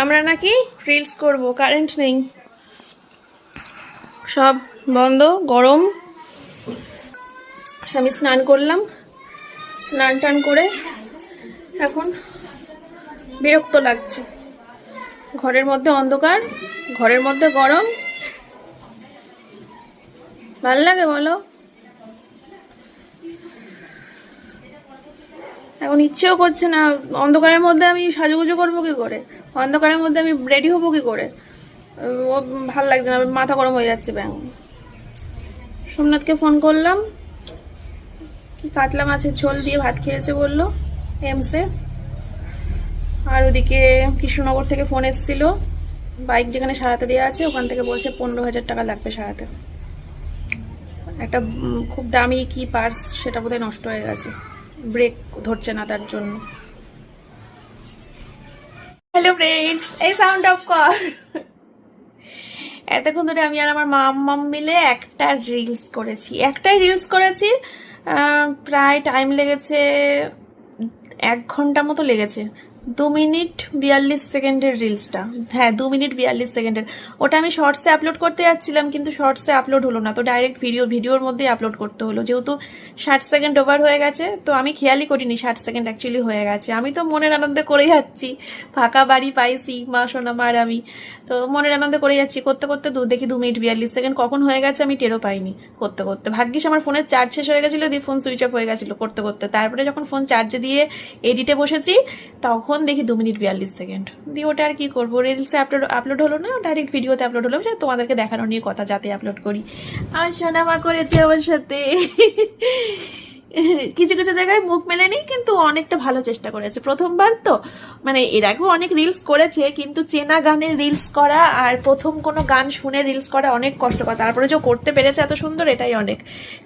আমরা নাকি রিলস করব কারেন্ট নেই। সব বন্ধ, গরম। আমি স্নান করলাম, স্নান টান করে এখন বিরক্ত লাগছে। ঘরের মধ্যে অন্ধকার, ঘরের মধ্যে গরম। ভালো লাগে বলো? এখন ইচ্ছেও করছে না। অন্ধকারের মধ্যে আমি সাজুগুজু করব কি করে? অন্ধকারের মধ্যে আমি রেডি হব কি করে? ও ভালো লাগছে না, মাথা গরম হয়ে যাচ্ছে ব্যাং। সোমনাথকে ফোন করলাম। কাতলা মাছের ঝোল দিয়ে ভাত খেয়েছে বলল এমসে আর ওদিকে কৃষ্ণনগর থেকে ফোন এসেছিল। বাইক যেখানে সারাতে দেওয়া আছে, ওখান থেকে বলছে পনেরো হাজার টাকা লাগবে সারাতে। একটা খুব দামি কি পার্স সেটা বোধহয় নষ্ট হয়ে গেছে। ব্রেক ধরছে না তার জন্য। হ্যালো ফ্রেন্ডস এই সাউন্ড অফ কর এতক্ষণ ধরে আমি আর আমার মাম মিলে একটা রিলস করেছি। একটাই রিলস করেছি প্রায় টাইম লেগেছে, এক ঘণ্টা মতো লেগেছে। দু মিনিট বিয়াল্লিশ সেকেন্ডের রিলসটা হ্যাঁ দু মিনিট বিয়াল্লিশ সেকেন্ডের। ওটা আমি শর্টসে আপলোড করতে যাচ্ছিলাম, কিন্তু শর্টসে আপলোড হলো না। তো ডাইরেক্ট ভিডিও ভিডিওর মধ্যেই আপলোড করতে হলো। যেহেতু ষাট সেকেন্ড ওভার হয়ে গেছে, তো আমি খেয়ালই করিনি ষাট সেকেন্ড অ্যাকচুয়ালি হয়ে গেছে। আমি তো মনের আনন্দে করে যাচ্ছি। ফাঁকা বাড়ি পাইছি, মা, সোনা মার আমি। তো মনের আনন্দে করে যাচ্ছি। করতে করতে দু দেখি দু মিনিট বিয়াল্লিশ সেকেন্ড। কখন হয়ে গেছে আমি টেরও পাইনি করতে করতে। ভাগ্যিস আমার ফোনের চার্জ শেষ হয়ে গেছিল, দিয়ে ফোন সুইচ অফ হয়ে গেছিল করতে করতে। তারপরে যখন ফোন চার্জে দিয়ে এডিটে বসেছি, তখন দেখি দু মিনিট বিয়াল্লিশ সেকেন্ড দিয়ে ওটা আর কি করব? রিলসে আপলোড আপলোড হলো না? ডাইরেক্ট ভিডিওতে আপলোড হলো। সেটা তোমাদেরকে দেখানো নিয়ে কথা যাতে আপলোড করি। আর সোনামা করেছে আমার সাথে। কিছু কিছু জায়গায় মুখ মেলেনি, কিন্তু অনেকটা ভালো চেষ্টা করেছে। প্রথমবার তো মানে এর আগেও অনেক রিলস করেছে, কিন্তু চেনা গানের রিলস করা আর প্রথম কোনো গান শুনে রিলস করা অনেক কষ্টকর। তারপরে যে করতে পেরেছে এত সুন্দর, এটাই অনেক।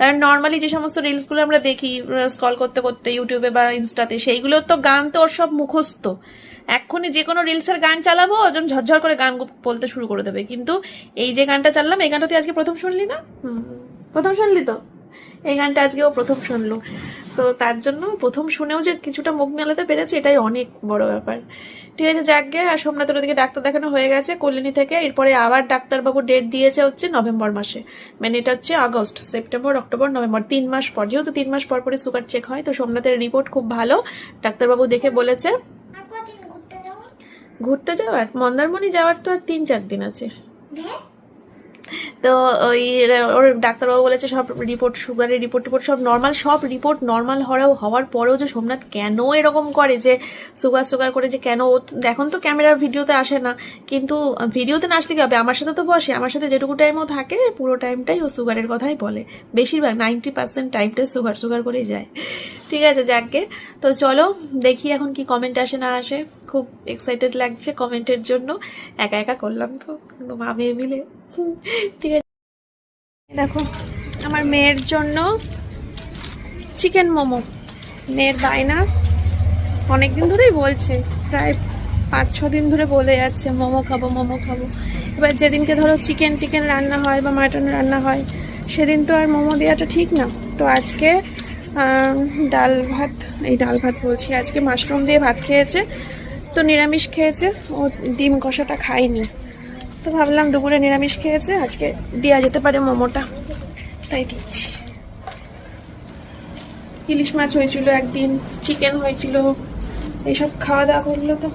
কারণ নর্মালি যে সমস্ত রিলসগুলো আমরা দেখি স্কল করতে করতে ইউটিউবে বা ইনস্টাতে সেইগুলো তো গান তো ওর সব মুখস্থ। এক্ষুনি যে কোনো রিলসের গান চালাবো ওজন ঝরঝর করে গান বলতে শুরু করে দেবে। কিন্তু এই যে গানটা চাললাম, এই গানটা তুই আজকে প্রথম শুনলি না। প্রথম শুনলি তো? এই গানটা আজকে ও প্রথম শুনলো। তো তার জন্য প্রথম শুনেও যে কিছুটা মুখ মেলাতে পেরেছে এটাই অনেক বড় ব্যাপার। ঠিক আছে যাক গে আর সোমনাথের ওদিকে ডাক্তার দেখানো হয়ে গেছে কল্যাণী থেকে। এরপরে আবার ডাক্তারবাবু ডেট দিয়েছে হচ্ছে নভেম্বর মাসে। মানে এটা হচ্ছে আগস্ট সেপ্টেম্বর অক্টোবর নভেম্বর তিন মাস পর। যেহেতু তিন মাস পর পরে সুগার চেক হয় তো সোমনাথের রিপোর্ট খুব ভালো। ডাক্তারবাবু দেখে বলেছে। ঘুরতে যাওয়ার? মন্দারমণি যাওয়ার তো আর তিন চার দিন আছে। তো ওই ওর ডাক্তারবাবু বলেছে সব রিপোর্ট সুগারের রিপোর্ট টিপোর্ট সব নর্মাল সব রিপোর্ট নর্মাল হওয়াও হওয়ার পরেও যে সোমনাথ কেন এরকম করে যে সুগার সুগার করে যে কেন এখন তো ক্যামেরার ভিডিওতে আসে না। কিন্তু ভিডিওতে না আসলে কি হবে? আমার সাথে তো বসে। আমার সাথে যেটুকু টাইমও থাকে, পুরো টাইমটাই ও সুগারের কথাই বলে। বেশিরভাগ নাইনটি পার্সেন্ট টাইমটাই সুগার সুগার করেই যায়। ঠিক আছে যাকে তো চলো, দেখি এখন কি কমেন্ট আসে, না আসে। খুব এক্সাইটেড লাগছে কমেন্টের জন্য। একা একা করলাম তো। কিন্তু মা মেয়ে মিলে। ঠিক আছে। দেখো, আমার মেয়ের জন্য চিকেন মোমো। মেয়ের বায়না অনেকদিন ধরেই বলছে, প্রায় পাঁচ, ছ দিন ধরে বলে যাচ্ছে, মোমো খাব মোমো খাব। এবার যেদিনকে ধরো চিকেন টিকেন রান্না হয় বা মাটন রান্না হয়, সেদিন তো আর মোমো দেওয়াটা ঠিক না। তো আজকে ডাল ভাত, এই ডাল ভাত বলছি, আজকে মাশরুম দিয়ে ভাত খেয়েছে, তো নিরামিষ খেয়েছে, ও ডিম কষাটা খায়নি। তো ভাবলাম দুপুরে নিরামিষ খেয়েছে, আজকে দেওয়া যেতে পারে মোমোটা। তাই দিচ্ছি। ইলিশ মাছ হয়েছিল একদিন, চিকেন হয়েছিল, এইসব খাওয়া দাওয়া করল তো।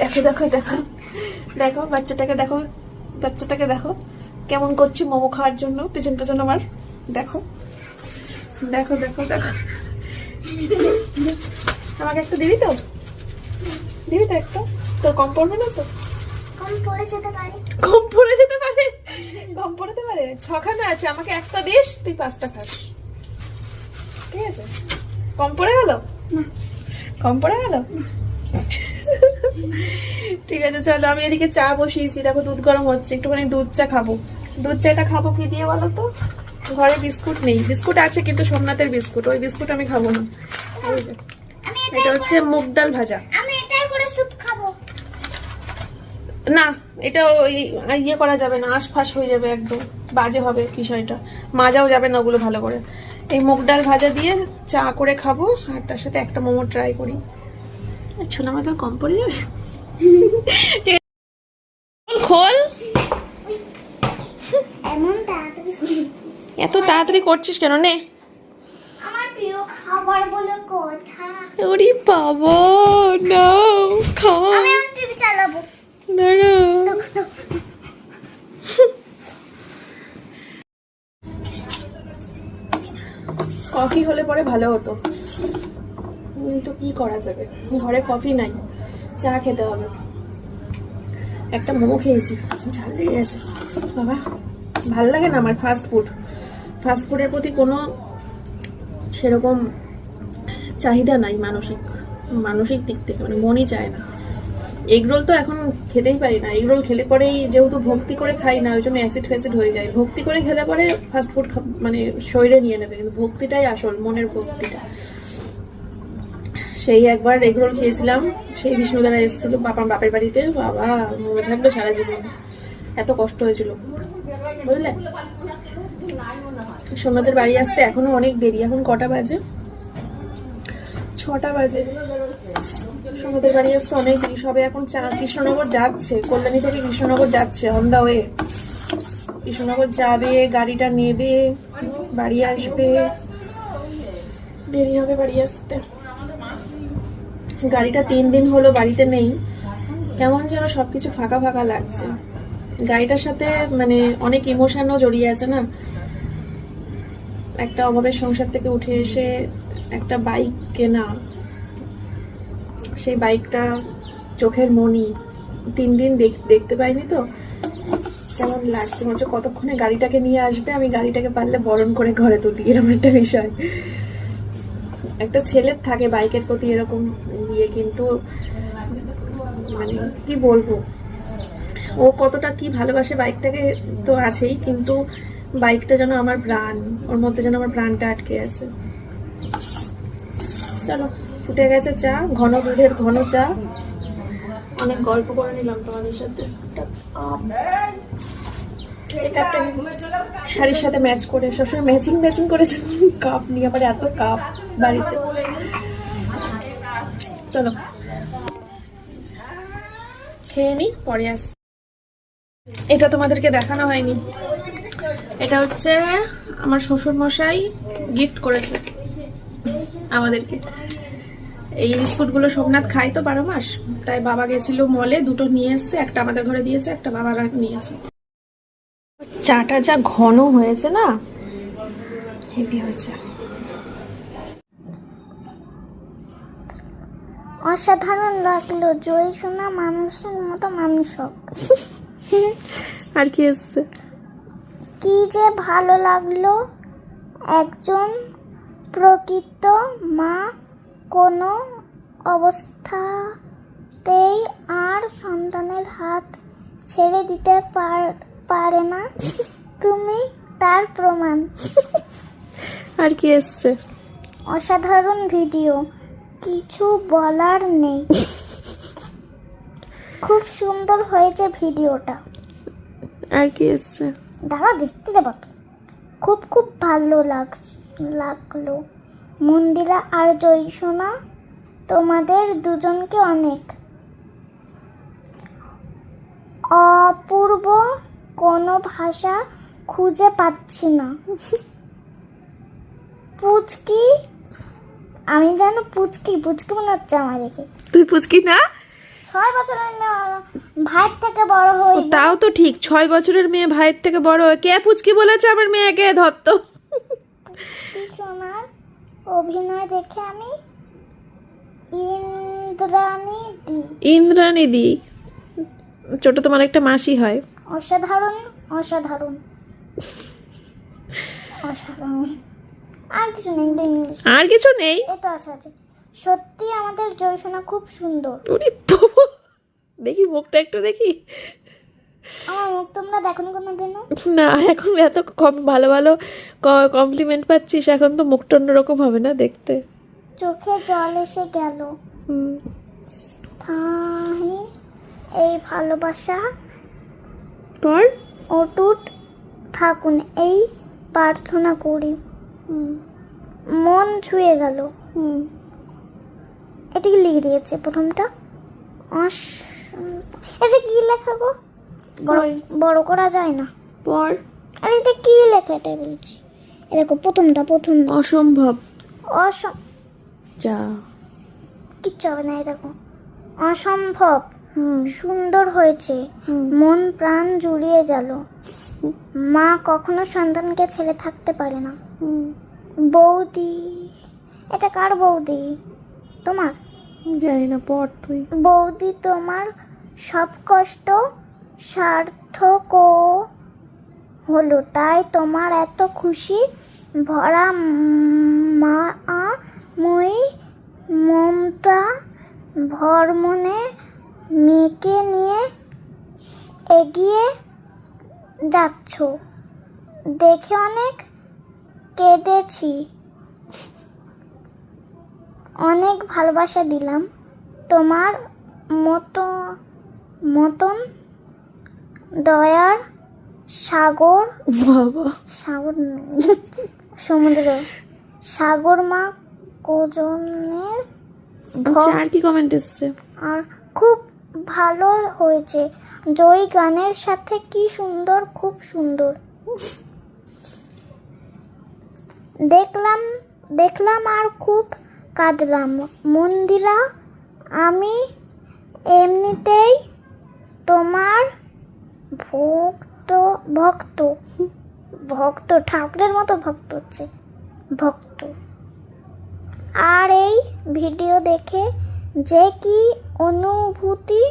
দেখো দেখো দেখো। দেখো, বাচ্চাটাকে দেখো বাচ্চাটাকে দেখো। কেমন করছে মোমো খাওয়ার জন্য? পেছন পেছন আমার। দেখো। দেখো দেখো দেখো। আমাকে একটা দিবি তো? দিবি তো একটা? তোর কম পড়বে না তো? কম পড়ে যেতে পারে। কম পড়ে যেতে পারে? কম পড়তে পারে? ছখানা আছে আমাকে একটা দিস তুই পাঁচটা খাস। ঠিক আছে? কম পড়ে গেল কম পড়ে গেল ঠিক আছে চলো আমি এদিকে চা বসিয়েছি। দেখো দুধ গরম হচ্ছে। একটুখানি দুধ চা খাব। দুধ চাটা খাব কি দিয়ে বলো তো? ঘরে বিস্কুট নেই। বিস্কুট আছে কিন্তু সোমনাথের বিস্কুট। ওই বিস্কুট আমি খাব না। এটা হচ্ছে মুগ ডাল ভাজা। আমি এটাই করে স্যুপ খাব। না এটা ওই ইয়ে করা যাবে না আশফাশ হয়ে যাবে একদম। বাজে হবে বিষয়টা। মাজাও যাবে না ওগুলো ভালো করে। এই মুগ ডাল ভাজা দিয়ে চা করে খাব আর তার সাথে একটা মোমো ট্রাই করি। আর ছোলা মাথা কম পড়ে যাবে? খোল এমন তাড়াতাড়ি শুনেছি। এত তাড়াতাড়ি করছিস কেন? নে। আমার প্রিয় খাবার ওরে বাবা না খা। আমি এখন টিভি চালাবো। দাঁড়া কফি হলে পরে ভালো হতো। কিন্তু কি করা যাবে? ঘরে কফি নাই চা খেতে হবে। একটা মোমো খেয়েছি ঝাল লেগে গেছে। বাবা ভালো লাগে না আমার ফাস্ট ফুড ফাস্ট ফুডের প্রতি কোনো সেরকম চাহিদা নাই মানসিক মানসিক দিক থেকে মানে মনই চায় না। এগরোল তো এখন খেতেই পারি না। এগরোল খেলে পরেই যেহেতু ভক্তি করে খাই না ওই জন্য অ্যাসিড ফ্যাসিড হয়ে যায়। ভক্তি করে খেলে পরে ফাস্ট ফুড মানে শরীরে নিয়ে নেবে। কিন্তু ভক্তিটাই আসল, মনের ভক্তিটা। সেই একবার এগরোল খেয়েছিলাম, সেই বিষ্ণুদারা এসেছিল বাবার বাপের বাড়িতে। বাবা, মনে থাকবে সারা জীবন। এত কষ্ট হয়েছিল। বুঝলে? সোমনাথের বাড়ি আসতে এখনও অনেক দেরি। এখন কটা বাজে? ছটা বাজে। সোমনাথের বাড়ি আসতে অনেক দেরি। সবে এখন কৃষ্ণনগর যাচ্ছে। কল্যাণী থেকে কৃষ্ণনগর যাচ্ছে অন দা ওয়ে কৃষ্ণনগর যাবে, গাড়িটা নেবে, বাড়ি আসবে। দেরি হবে বাড়ি আসতে। গাড়িটা তিন দিন হলো বাড়িতে নেই। কেমন যেন সবকিছু ফাঁকা ফাঁকা লাগছে। গাড়িটার সাথে মানে অনেক ইমোশনও জড়িয়ে আছে না? একটা অভাবের সংসার থেকে উঠে এসে একটা বাইক কেনা। সেই বাইকটা চোখের মনি। তিন দিন দেখ- দেখতে পাইনি তো। কেমন লাগছে? মনে হচ্ছে কতক্ষণে গাড়িটাকে নিয়ে আসবে? আমি গাড়িটাকে পারলে বরণ করে ঘরে তুলি, এরকম একটা বিষয়। একটা ছেলের থাকে বাইকের প্রতি এরকম ইয়ে কিন্তু মানে কি বলব? ও কতটা কি ভালোবাসে বাইকটাকে তো আছেই, কিন্তু বাইকটা যেন আমার প্রাণ, ওর মধ্যে যেন আমার প্রাণটা আটকে আছে। চলো, ফুটে গেছে চা, ঘন দুধের ঘন চা। অনেক গল্প করে নিলাম তোমাদের সাথে। শাড়ির সাথে ম্যাচ করে, সবসময় ম্যাচিং ম্যাচিং করে কাপ নিয়ে, আবার এত কাপ বাড়িতে। চলো। খেয়ে নি, পরে আস এটা তোমাদেরকে দেখানো হয়নি। এটা হচ্ছে আমার শ্বশুর মশাই গিফট করেছে আমাদেরকে। এই বিস্কুটগুলো সোমনাথ খাই তো বারো মাস তাই বাবা গেছিল মলে দুটো নিয়ে এসছে একটা আমাদের ঘরে দিয়েছে একটা বাবার নিয়েছে চাটা যা ঘন হয়েছে না হেভি হয়েছে। অসাধারণ লাগল জয় শোনা মানুষের মতো মানুষ হোক আর কি এসছে? কি যে ভালো লাগল? একজন প্রকৃত মা কোনো অবস্থাতেই আর সন্তানের হাত ছেড়ে দিতে পার- পারে না। তুমি তার প্রমাণ। আর কি এসছে? অসাধারণ ভিডিও। কিছু বলার নেই। খুব সুন্দর হয়েছে ভিডিওটা। আর কি এসছে? দাঁড়া, দেখতে দেব। খুব খুব ভালো লাগ, লাগল। মন্দিরা আর জয়সোনা, তোমাদের দুজনকে অনেক। অপূর্ব কোনো ভাষা খুঁজে পাচ্ছি না। পুচকি? আমি যেন পুচকি পুচকি মনে হচ্ছে আমার দেখে তুই পুচকি না? ছয় বছরের ভাইয়ের থেকে বড় হই তাও তো ঠিক ছয় বছরের মেয়ে ভাইয়ের থেকে বড় কে পুচকি বলেছে আমার মেয়েকে ধরতো সোনার অভিনয় দেখে আমি ইন্দ্রাণী দি। ইন্দ্রাণী দি। ছোট তোমার একটা মাসি হয়। অসাধারণ অসাধারণ। অসাধারণ। আর কিছু নেই আর কিছু নেই? এটা আছে আছে। সত্যি আমাদের জয়সোনা খুব সুন্দর। ওরে বাবা। দেখি মুখটা একটু দেখি। আমার মুখ তোমরা দেখোনি কোনো দিনও না এখন এত কম ভালো ভালো কমপ্লিমেন্ট পাচ্ছিস এখন তো মুখটা অন্যরকম হবে না দেখতে। চোখে জল এসে গেল। হুম। স্থায়ী এই ভালোবাসা পর? অটুট থাকুন এই প্রার্থনা করি। মন ছুঁয়ে গেল। এটা কি লিখে দিয়েছে প্রথমটা। অস এটা কি লেখা গো? বড় বড় করা যায় না। পর। আর এটা কি লেখা? এটাই বলছি। দেখো প্রথমটা প্রথম। অসম্ভব। অসম যা। কিচ্ছু হবে না দেখো। অসম্ভব। সুন্দর হয়েছে। মন প্রাণ জুড়িয়ে গেল। মা কখনো সন্তানকে ছেড়ে থাকতে পারে না। বৌদি এটা কার বৌদি? তোমার? জানি না পর তুই। বৌদি, তোমার সব কষ্ট সার্থক হলো, তাই তোমার এত খুশি? ভরা মা মই মমতা ভর মনে মেয়েকে নিয়ে এগিয়ে যাচ্ছ। দেখে অনেক কেঁদেছি। অনেক ভালোবাসা দিলাম। তোমার মতো মতন দয়ার সাগর বাবা। সাগর সমুদ্র। সাগর মা কোজনের আচ্ছা আর কি কমেন্ট এসছে? আর খুব ভালো হয়েছে। জয় গানের সাথে কি সুন্দর খুব সুন্দর। দেখলাম দেখলাম আর খুব কাঁদলাম। মন্দিরা, আমি এমনিতেই তোমার ভক্ত ভক্ত ভক্ত, ঠাকুরের মতো ভক্ত হচ্ছে, ভক্ত। আর এই ভিডিও দেখে যে কি অনুভূতি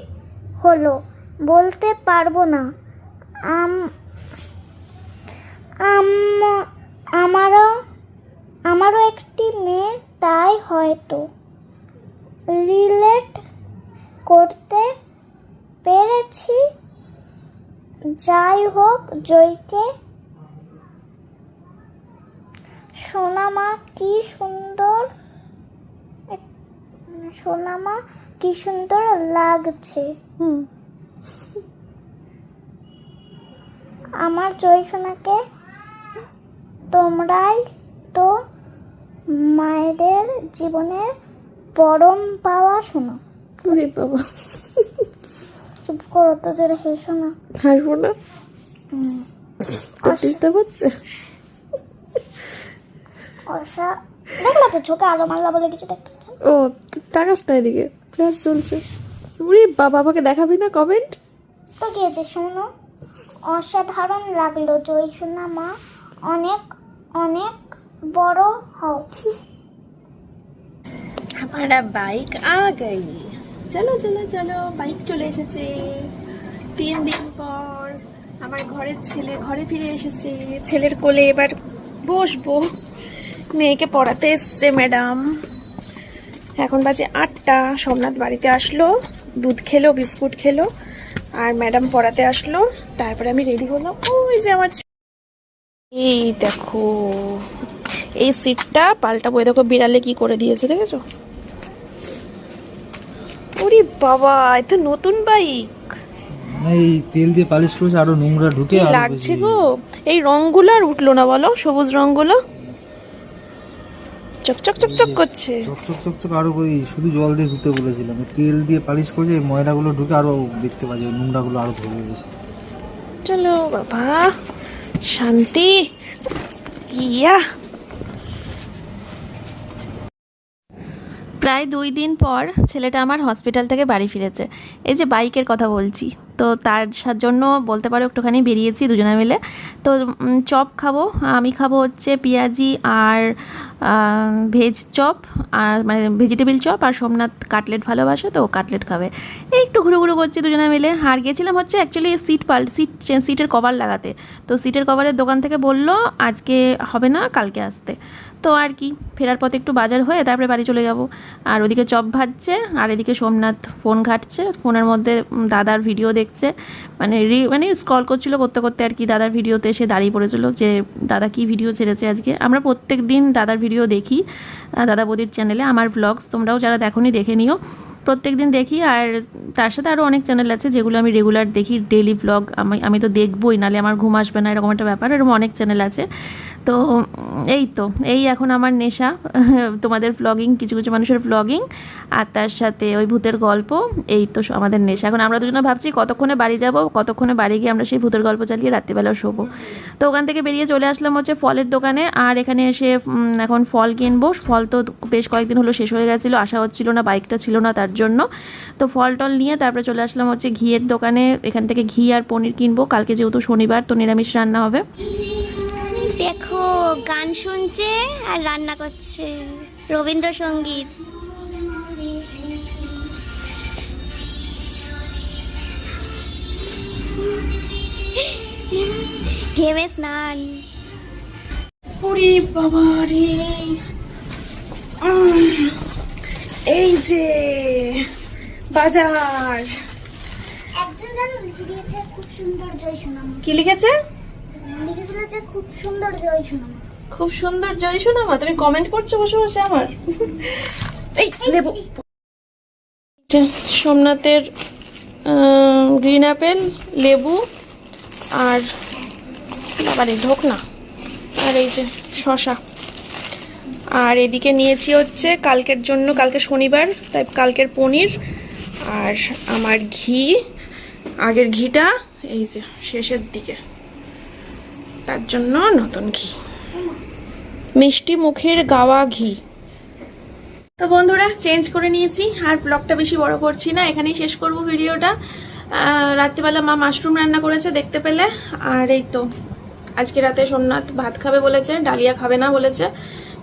হলো বলতে পারব না। আম, আম- আমারও আমারও একটি মেয়ে তাই হয়তো। রিলেট করতে পেরেছি। যাই হোক জয়কে। সোনামা কি সুন্দর। সোনামা কি সুন্দর লাগছে। হুম। আমার জয় সোনাকে তোমরাই তো মায়েদের জীবনের পরম পাওয়া শোনো। ওরে বাবা। চুপ করো তো জোরে হেসো না। হাসবো না? তোর ডিস্টার্ব হচ্ছে? অসা দেখলা তো চোখে আলো মাল্লা বলে কিছু দেখতে ও তাকাস না এদিকে। ক্লাস চলছে ওরে বাবা আমাকে দেখাবি না কমেন্ট তো কি হয়েছে শোনো অসাধারণ লাগল জয় সোনা মা। অনেক অনেক বড় হও हमारा बाइक आ गई চলো চলো চলো বাইক চলে এসেছে তিন দিন পর আমার ঘরের ছেলে ঘরে ফিরে এসেছে ছেলের কোলে এবার বসবো মেয়েকে পড়াতে এসছে ম্যাডাম এখন বাজে আটটা সোমনাথ বাড়িতে আসলো দুধ খেলো বিস্কুট খেলো আর ম্যাডাম পড়াতে আসলো তারপরে আমি রেডি হলাম ওই যে আমার ছে- এই দেখো এই সিটটা পাল্টাবো। দেখো বিড়ালে কি করে দিয়েছে দেখেছ? ওরে বাবা এ তো নতুন বাইক। এই তেল দিয়ে পালিশ করেছে আরও নোংরা ঢুকে আরও লাগছে গো? এই রংগুলো আর উঠল না বলো? সবুজ রংগুলো চকচক চকচক করছে। চকচক চকচক আরও ওই শুধু জল দিয়ে ধুতে বলেছিলাম। তেল দিয়ে পালিশ করেছে এই ময়লাগুলো ঢুকে আরও দেখতে পাচ্ছে নোংরাগুলো আরও ধরে গেছে। চলো বাবা। শান্তি। ইয়া। প্রায় দুই দিন পর ছেলেটা আমার হসপিটাল থেকে বাড়ি ফিরেছে। এই যে বাইকের কথা বলছি, তো তার জন্য বলতে পারো একটুখানি বেরিয়েছি দুজনে মিলে। তো চপ খাব, আমি খাব হচ্ছে পেঁয়াজি আর ভেজ চপ, আর মানে ভেজিটেবিল চপ, আর সোমনাথ কাটলেট ভালোবাসে তো কাটলেট খাবে। এই একটু ঘুরু ঘুরু করছি দুজনে মিলে। আর গেছিলাম হচ্ছে অ্যাকচুয়ালি সিট পাল সিট সিটের কভার লাগাতে। তো সিটের কভারের দোকান থেকে বলল, আজকে হবে না, কালকে আসতে। তো আর কি। ফেরার পথে একটু বাজার হয়ে তারপরে বাড়ি চলে যাব। আর ওদিকে চপ ভাজছে, আর এদিকে সোমনাথ ফোন ঘাটছে। ফোনের মধ্যে দাদার ভিডিও দেখছে। মানে রি মানে স্ক্রল করছিল করতে করতে আর কি দাদার ভিডিওতে এসে দাঁড়িয়ে পড়েছিল যে, দাদা কি ভিডিও ছেড়েছে আজকে? আমরা প্রত্যেক দিন দাদার ভিডিও দেখি দাদা বৌদির চ্যানেলে আমার ব্লগস তোমরাও যারা দেখোনি, দেখে নিও। প্রত্যেক দিন দেখি, আর তার সাথে আরও অনেক চ্যানেল আছে যেগুলো আমি রেগুলার দেখি ডেলি ব্লগ আমি আমি তো দেখবই, নালে আমার ঘুম আসবে না, এরকম একটা ব্যাপার। এরকম অনেক চ্যানেল আছে। তো এই তো, এই এখন আমার নেশা, তোমাদের ব্লগিং কিছু কিছু মানুষের ব্লগিং আর তার সাথে ওই ভূতের গল্প, এই তো আমাদের নেশা। এখন আমরা দুজনে ভাবছি কতক্ষণে বাড়ি যাব, কতক্ষণে বাড়ি গিয়ে আমরা সেই ভূতের গল্প চালিয়ে রাত্রিবেলা শোবো। তো ওখান থেকে বেরিয়ে চলে আসলাম হচ্ছে ফলের দোকানে, আর এখানে এসে এখন ফল কিনবো। ফল তো বেশ কয়েকদিন হলো শেষ হয়ে গেছিল, আশা হচ্ছিল না, বাইকটা ছিল না তার জন্য। তো ফল টল নিয়ে তারপরে চলে আসলাম হচ্ছে ঘিয়ের দোকানে, এখান থেকে ঘি আর পনির কিনবো। কালকে যেহেতু শনিবার, তো নিরামিষ রান্না হবে। দেখো গান শুনছে আর রান্না করছে। রবীন্দ্রসঙ্গীত। ঘেমে স্নান। ওরে বাবা রে। এই যে বাজার। একজন জানো লিখে দিয়েছে খুব সুন্দর জয় সোনাম। কি লিখেছে? লিখেছিল যে খুব সুন্দর জয় সোনাম খুব সুন্দর জয় তুমি কমেন্ট করছ বসে বসে আমার। এই লেবু। সোমনাথের গ্রিন অ্যাপেল লেবু আর বাবারে ঢোক না আর এই যে শশা। আর এদিকে নিয়েছি হচ্ছে কালকের জন্য, কালকে শনিবার, তাই কালকের পনির আর আমার ঘি, আগের ঘিটা, এই যে শেষের দিকে। তার জন্য নতুন ঘি। মিষ্টি মুখের গাওয়া ঘি। তো বন্ধুরা চেঞ্জ করে নিয়েছি আর ব্লগটা বেশি বড় করছি না এখানেই শেষ করব ভিডিওটা। রাত্রিবেলা মা মাশরুম রান্না করেছে দেখতে পেলে। আর এই তো আজকে রাতে সোমনাথ ভাত খাবে বলেছে ডালিয়া খাবে না বলেছে।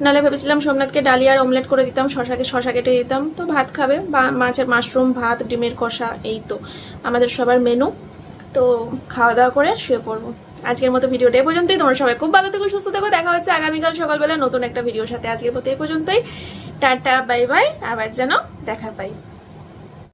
নালে ভেবেছিলাম সোমনাথকে ডালিয়ার অমলেট করে দিতাম শশাকে শশা কেটে দিতাম তো ভাত খাবে। বা মাছের মাশরুম ভাত ডিমের কষা এই তো আমাদের সবার মেনু তো খাওয়া দাওয়া করে শুয়ে পড়ব। আজকের মতো ভিডিওটা এ পর্যন্তই। তোমরা সবাই খুব ভালো থেকো, সুস্থ থেকো। দেখা হচ্ছে আগামীকাল সকালবেলা নতুন একটা ভিডিওর সাথে আজকের মতো এ পর্যন্তই। Tata, bye bye. আবার যেন দেখা পাই।